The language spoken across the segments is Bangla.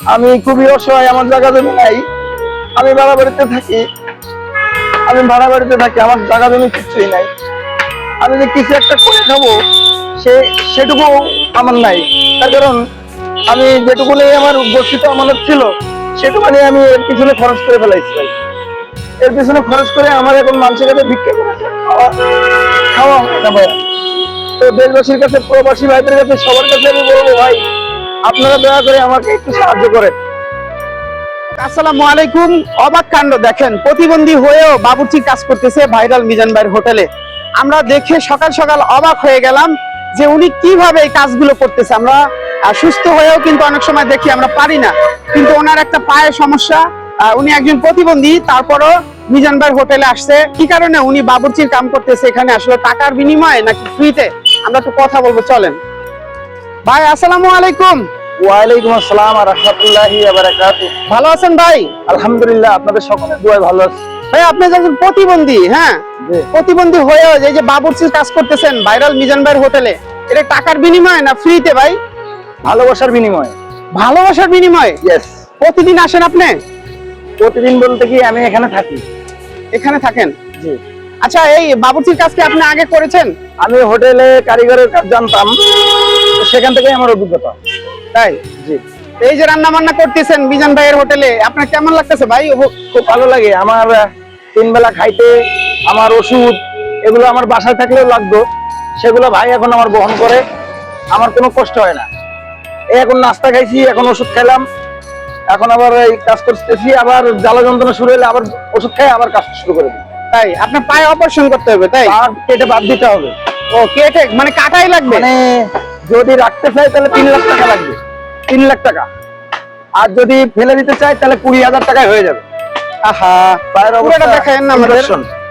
আমি খুবই অসহায়, আমার জায়গা জমি নাই। আমি ভাড়া বাড়িতে থাকি। আমি ভাড়া বাড়িতে থাকি, আমার জায়গা জমি কিছুই নাই। আমি যে কিছু একটা করে খাব, সে, সেটুকু আমার নাই। তার কারণ, আমি যেটুকু নেই আমার গচ্ছিত আমানত ছিল, সেটুকু নিয়ে আমি এর পিছনে খরচ করে ফেলাইছি এর পিছনে খরচ করে আমার এখন মানুষের কাছে ভিক্ষা করে খাওয়া খাওয়া হয় না ভাই। তো দেশবাসীর কাছে, প্রবাসী ভাইদের কাছে, সবার কাছে আমি বলব ভাই আপনারা দয়া করে আমাকে একটু সাহায্য করেন। আসসালামু আলাইকুম, অবাক কাণ্ড দেখেন, প্রতিবন্ধী হয়েও বাবুর্চি কাজ করতেছে ভাইরাল মিজান ভাইয়ের হোটেলে। আমরা দেখে সকাল সকাল অবাক হয়ে গেলাম যে উনি কীভাবে এই কাজগুলো করতেছে। আমরা সুস্থ হয়েও কিন্তু অনেক সময় দেখি আমরা পারি না। কিন্তু ওনার একটা পায়ের সমস্যা উনি একজন প্রতিবন্ধী, তারপরও মিজান ভাইয়ের হোটেলে আসছে। কি কারণে উনি বাবুর্চির কাম করতেছে এখানে? আসলে টাকার বিনিময়ে নাকি ফ্রিতে আমরা একটু কথা বলব, চলেন। ভাই, আসসালামু আলাইকুম। ওয়ালাইকুম আসসালাম আর রহমতুল্লাহি ভালো আছেন ভাই? আলহামদুলিল্লাহ আপনাদের সকলের দোয়ায় ভালো আছে। ভাই আপনি একজন প্রতিবন্ধী হ্যাঁ? প্রতিবন্ধী এই যে বাবুর্চির কাজ করতেছেন ভাইরাল মিজান ভাইয়ের হোটেলে এটা টাকার বিনিময়ে না ফ্রিতে ভাই? ভালোবাসার বিনিময়ে। ভালোবাসার বিনিময়ে? ইয়েস প্রতিদিন আসেন আপনি? প্রতিদিন বলতে কি আমি এখানে থাকি। এখানে থাকেন? জি। আচ্ছা এই বাবুর্চির কাজ কি আপনি আগে করেছেন? আমি হোটেলে কারিগরের কাজ জানতাম। সেখান থেকেই আমার অভিজ্ঞতা। তাই? জি। এই যে রান্না বান্না করতেছেন মিজান ভাইয়ের হোটেলে আপনার কেমন লাগতেছে ভাই? খুব ভালো লাগে। আমার তিন বেলা খাইতে আমার ওষুধ এগুলো আমার বাসায় থাকলেও লাগতো। সেগুলো ভাই এখন আমার বহন করে। আমার কোনো কষ্ট হয় না। এই এখন নাস্তা খাইছি এখন ওষুধ খেলাম। এখন আবার এই কাজ করতেছি আবার জ্বালা যন্ত্রণা শুরু হলে আবার ওষুধ খাই আবার কাজ শুরু করে দিই। তাই? আপনার পায়ে অপারেশন করতে হবে তাই? কেটে বাদ দিতে হবে। ও কেটে মানে কাটাই লাগবে? মানে যদি রাখতে চাই তাহলে তিন লাখ টাকা লাগবে। তিন লাখ টাকা। আর যদি ফেলে দিতে চাই তাহলে কুড়ি হাজার টাকায় হয়ে যাবে। আহা পায়ের অবস্থা দেখায়েন না আমাদের।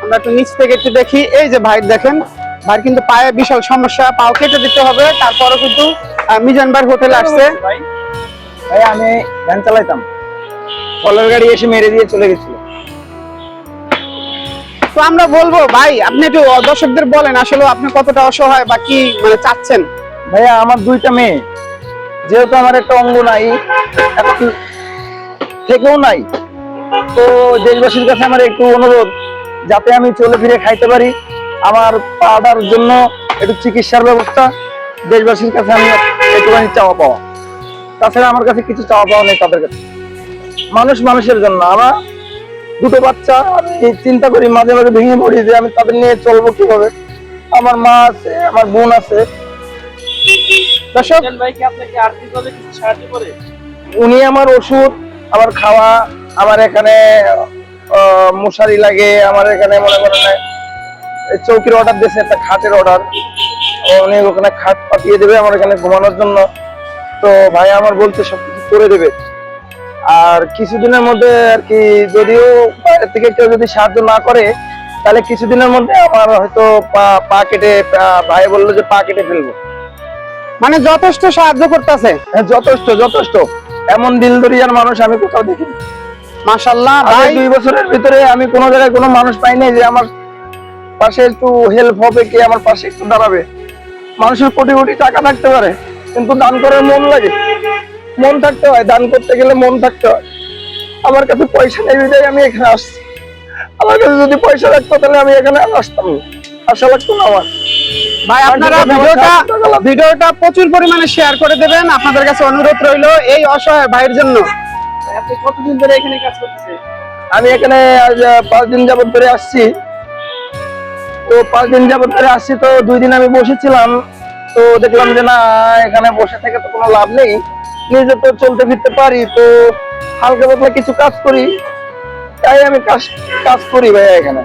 আমরা একটু নিচ থেকে একটু দেখি। এই যে ভাই দেখেন ভাই কিন্তু পায়ে বিশাল সমস্যা পাও কেটে দিতে হবে। তারপরও কিন্তু আহ, মিজান ভাই হোটেলে আসছে। ভাই আমি ভ্যান চালাইতাম। কলের গাড়ি এসে মেরে দিয়ে চলে গেছিল। তো আমরা বলব ভাই আপনি একটু দর্শকদের বলেন আসলে আপনি কতটা অসহায় বা কি মানে চাচ্ছেন? ভাইয়া, আমার দুইটা মেয়ে। যেহেতু আমার একটা অঙ্গ নাই থেকেও নাই। তো দেশবাসীর কাছে আমার একটু অনুরোধ, যাতে আমি চলে ফিরে খাইতে পারি। আমার পাড়ার জন্য একটু চিকিৎসার ব্যবস্থা, দেশবাসীর কাছে আমি একটুখানি চাওয়া পাওয়া। তাছাড়া আমার কাছে কিছু চাওয়া পাওয়া নেই তাদের কাছে। মানুষ মানুষের জন্য, আমার দুটো বাচ্চা, আমি চিন্তা করি মাঝে মাঝে ভেঙে পড়ি যে আমি তাদের নিয়ে চলবো কীভাবে? আমার মা আছে, আমার বোন আছে দর্শক উনি আমার ওষুধ আমার খাওয়া আমার এখানে মশারি লাগে আমার এখানে মনে করেন এই চৌকির অর্ডার দিয়েছে একটা খাটের অর্ডার উনি ওখানে খাট পাঠিয়ে দেবে আমার এখানে ঘুমানোর জন্য। তো ভাই আমার বলতে সবকিছু করে দেবে। আর কিছুদিনের মধ্যে আর কি যদিও বাইরে থেকে কেউ যদি সাহায্য না করে তাহলে কিছুদিনের মধ্যে আমার হয়তো পা পা কেটে ভাই বলল যে পা কেটে ফেলব। মানে যথেষ্ট সাহায্য করতেছে। হ্যাঁ, যথেষ্ট যথেষ্ট। এমন দিল দরিয়ার মানুষ আমি কোথাও দেখিনি। মাশাল্লাহ ভাই। দুই বছরের ভিতরে আমি কোনো জায়গায় কোনো মানুষ পাই নাই যে আমার পাশে একটু হেল্প হবে কি আমার পাশে একটু দাঁড়াবে। মানুষের কোটি কোটি টাকা থাকতে পারে কিন্তু দান করার মন লাগে। মন থাকতে হয় দান করতে গেলে মন থাকতে হয়। আমার কাছে পয়সা নেই আমি এখানে আসছি। আমার কাছে যদি পয়সা থাকতো তাহলে আমি এখানে আর আসতাম না। আশা লাগতো না আমার। ভাই আপনারা ভিডিওটা। ভিডিওটা প্রচুর পরিমাণে শেয়ার করে দেবেন। আপনাদের কাছে অনুরোধ রইল এই অসহায় ভাইয়ের জন্য। আপনি কতদিন ধরে এখানে কাজ করতেছেন? আমি এখানে আজ পাঁচ দিন যাবত ধরে আসছি। তো পাঁচ দিন যাবত ধরে আসছি তো দুই দিন আমি বসেছিলাম। তো দেখলাম যে না এখানে বসে থেকে তো কোনো লাভ নেই। নিজে তো চলতে ফিরতে পারি তো হালকা পাতলা কিছু কাজ করি। তাই আমি কাজ কাজ করি ভাইয়া এখানে।